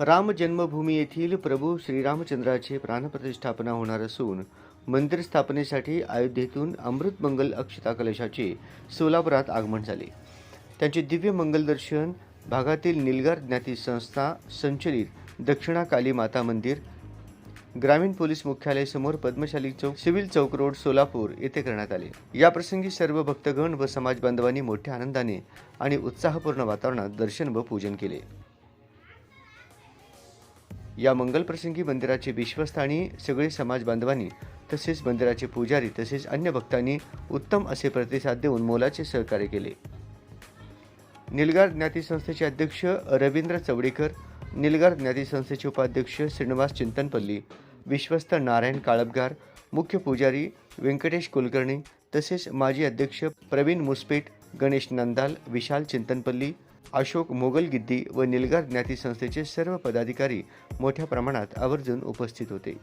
राम जन्मभूमी येथील प्रभू श्रीरामचंद्राची प्राणप्रतिष्ठापना होणार असून मंदिर स्थापनेसाठी अयोध्येतून अमृत मंगल अक्षता कलशाचे सोलापुरात आगमन झाले. त्यांचे दिव्य मंगलदर्शन भागातील निलगार ज्ञाती संस्था संचलित दक्षिणा काली माता मंदिर ग्रामीण पोलीस मुख्यालय समोर पद्मशाली चौक सिव्हिल चौक रोड सोलापूर येथे करण्यात आले. या प्रसंगी सर्व भक्तगण व समाज बांधवांनी मोठ्या आनंदाने आणि उत्साहपूर्ण वातावरणात दर्शन व पूजन केले. या मंगलप्रसंगी मंदिराचे विश्वस्त आणि सगळे समाज बांधवांनी तसेच मंदिराचे पुजारी तसेच अन्य भक्तांनी उत्तम असे प्रतिसाद देऊन मोलाचे सहकार्य केले. निलगार ज्ञाती संस्थेचे अध्यक्ष रवींद्र चवडीकर निलगार ज्ञाती संस्थेचे उपाध्यक्ष श्रीनिवास चिंतनपल्ली विश्वस्त नारायण काळपगार मुख्य पुजारी व्यंकटेश कुलकर्णी तसेच माजी अध्यक्ष प्रवीण मुसपेट गणेश नंदाल विशाल चिंतनपल्ली अशोक मोगलगिद्दी व निलगार ज्ञाती संस्थेचे सर्व पदाधिकारी मोठ्या प्रमाणात आवर्जून उपस्थित होते.